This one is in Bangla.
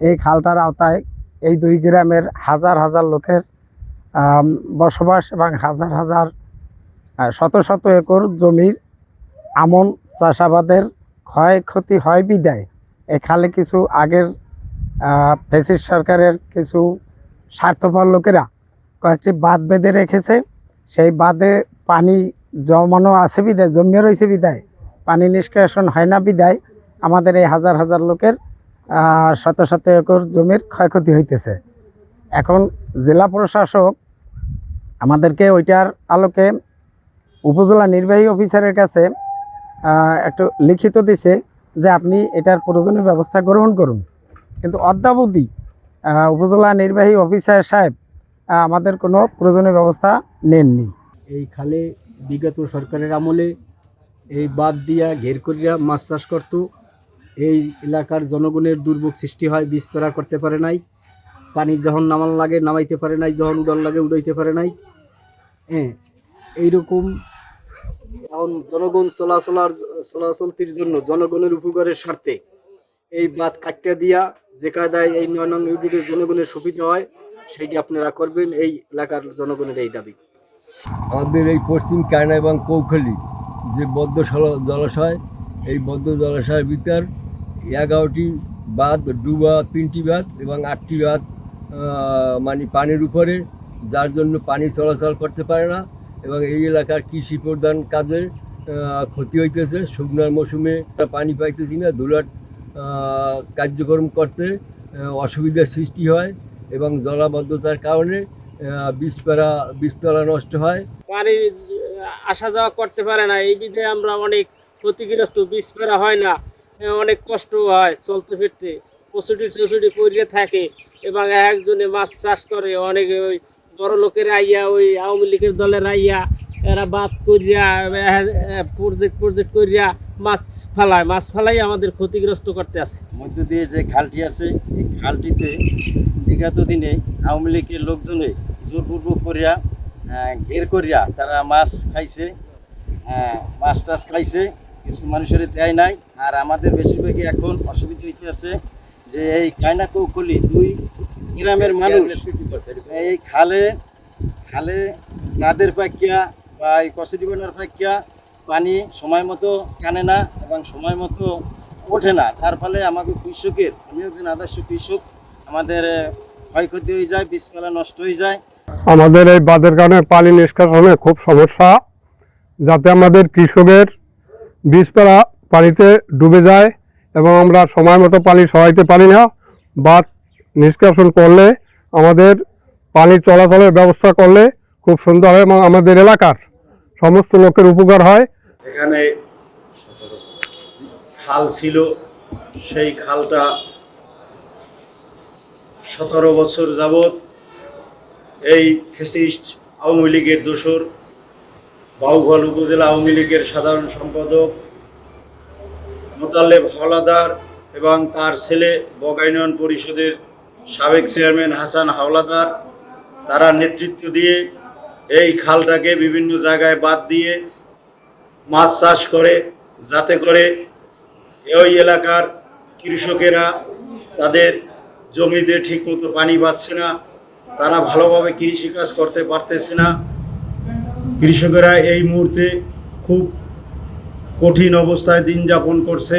এই খালটার আওতায় এই দুই গ্রামের হাজার হাজার লোকের বসবাস এবং হাজার হাজার শত শত একর জমির আমন চাষাবাদের ক্ষয়ক্ষতি হয় বিদায়। এই খালে কিছু আগের ফেসিস সরকারের কিছু স্বার্থপর লোকেরা কয়েকটি বাঁধ বেঁধে রেখেছে। সেই বাঁধে পানি জমানো আছে বিদায় জমিয়ে রয়েছে বিদায়। পানি নিষ্কাশন হয় না বিদায়। আমাদের এই হাজার হাজার লোকের শত শত একর জমির ক্ষয়ক্ষতি হইতেছে। এখন জেলা প্রশাসক আমাদেরকে ওইটার আলোকে উপজেলা নির্বাহী অফিসারের কাছে একটু লিখিত দিছে যে আপনি এটার প্রয়োজনীয় ব্যবস্থা গ্রহণ করুন। কিন্তু অদ্যাবধি উপজেলা নির্বাহী অফিসার সাহেব আমাদের কোনো প্রয়োজনীয় ব্যবস্থা নেননি। এই খালে বিগত সরকারের আমলে এই বাদ দিয়া ঘের করিয়া মাছ চাষ করত। এই এলাকার জনগণের দুর্ভোগ সৃষ্টি হয় বীজ পেরা করতে পারে নাই, পানি যখন নামান লাগে, নামাইতে পারে নাই, যখন উড়ান লাগে, উড়াইতে পারে নাই। হ্যাঁ এইরকম এখন জনগণ চলাচলার, চলাচলতির জন্য জনগণের উপকারের স্বার্থে এই বাদ কাটিয়া দিয়া যে কায়দায় এই নয় নং ইউনিটের জনগণের সুবিধা হয়, সেইটি আপনারা করবেন, এই এলাকার জনগণের এই দাবি। আমাদের এই পশ্চিম কায়না এবং কৌখলি যে বদ্ধ জলাশয়, এই বদ্ধ জলাশয়ের ভিতর এগারোটি বাঁধ ডুবা তিনটি বাঁধ এবং আটটি বাঁধ মানে পানির উপরে, যার জন্য পানি চলাচল করতে পারে না এবং এই এলাকার কৃষি প্রধান কাজে ক্ষতি হইতেছে। শুকনার মৌসুমে পানি পাইতেছি না দুলাট কার্যক্রম করতে অসুবিধার সৃষ্টি হয় এবং জলাবদ্ধতার কারণে বীজপাড়া, বীজতলা নষ্ট হয়। পানি আসা যাওয়া করতে পারে না। এই বিধে আমরা অনেক ক্ষতিগ্রস্ত। বীজ ফেরা হয় না। অনেক কষ্ট হয় চলতে ফিরতে। প্রচুটি টচুটি পড়িয়ে থাকে এবং একজনে মাছ চাষ করে, অনেক ওই বড় লোকের আইয়া, ওই আওয়ামী লীগের দলের আইয়া, এরা বাদ করিয়া প্রজেক্ট প্রজেক্ট করিয়া মাছ ফেলায়। মাছ ফেলাই আমাদের ক্ষতিগ্রস্ত করতে আছে। মধ্য দিয়ে যে খালটি আছে, এই খালটিতে বিগত দিনে আওয়ামী লীগের লোকজনে জোরপূর্বক করিয়া ঘের করিয়া তারা মাছ খাইছে মাছ টাছ খাইছে। কিছু মানুষের দেয় নাই, আর আমাদের বেশিরভাগই এখন অসুবিধা হইতে আছে যে এই কায়না কৌকলি দুই গ্রামের মানুষ এই খালে খালে কাদের পাকিয়া বা এই কচুরিবানার পাকিয়া পানি সময় মতো কানে না এবং সময় মতো ওঠে না। যার ফলে আমাকে কৃষকের, আমি একজন আদর্শ কৃষক, আমাদের ক্ষয়ক্ষতি হয়ে যায়, বীজপালা নষ্ট হয়ে যায়। আমাদের এই বাঁধের কারণে পানি নিষ্কাশনে খুব সমস্যা, যাতে আমাদের কৃষকের বীজপাড়া পানিতে ডুবে যায় এবং আমরা সময় মতো পানি সরাইতে পারি না। বাঁধ নিষ্কাশন করলে, আমাদের পানি চলাচলের ব্যবস্থা করলে খুব সুন্দর হয় এবং আমাদের এলাকার সমস্ত লোকের উপকার হয়। এখানে খাল ছিল, সেই খালটা সতেরো বছর যাবৎ এই ফেসিস্ট আওয়ামী লীগের দোসর বাহুঘল উপজেলা আওয়ামী লীগের সাধারণ সম্পাদক মোতাল্লেব হাওলাদার এবং তার ছেলে বগাইনয়ন পরিষদের সাবেক চেয়ারম্যান হাসান হাওলাদার, তারা নেতৃত্ব দিয়ে এই খালটাকে বিভিন্ন জায়গায় বাদ দিয়ে মাছ চাষ করে, যাতে করে ওই এলাকার কৃষকেরা তাদের জমিতে ঠিকমতো পানি পাচ্ছে না, তারা ভালোভাবে কৃষিকাজ করতে পারতেছে না। কৃষকেরা এই মুহূর্তে খুব কঠিন অবস্থায় দিন যাপন করছে।